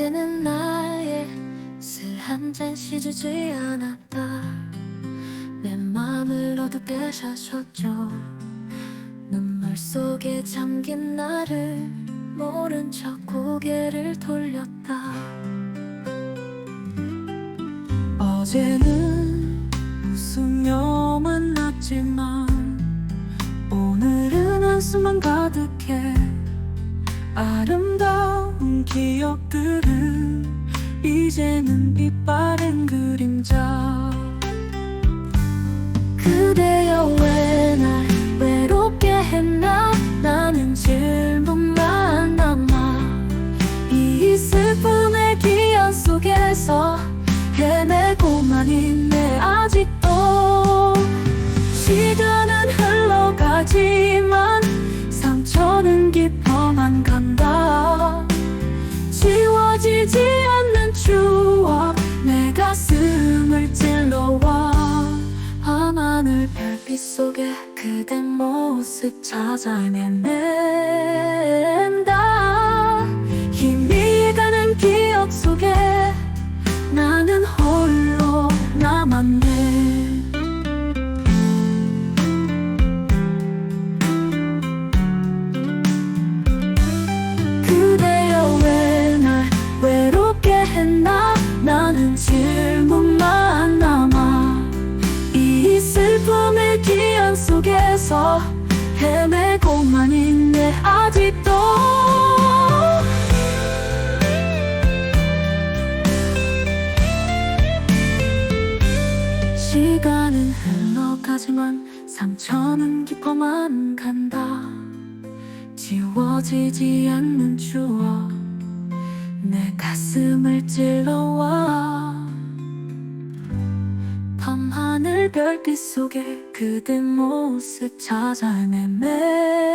잠드는 나의 술 한잔 씻지 않았다. 내 맘을 어둡게 사셨죠. 눈물 속에 잠긴 나를 모른 척 고개를 돌렸다. 어제는 웃으며 만났지만 오늘은 한숨만 가득해. 아름다운 기억들은 이제는 빛바랜 그림자. 그대여 왜 날 외롭게 했나? 나는 질문만 남아. 이 슬픔의 기억 속에서 헤매고만 있네 아직도 시간은 흘러가지만 가슴을 찔러와 밤하늘 별빛 속에 그대 모습 찾아내낸다 아직도 시간은 흘러가지만 상처는 깊어만 간다. 지워지지 않는 추억 내 가슴을 찔러와. 밤하늘 별빛 속에 그대 모습 찾아내맨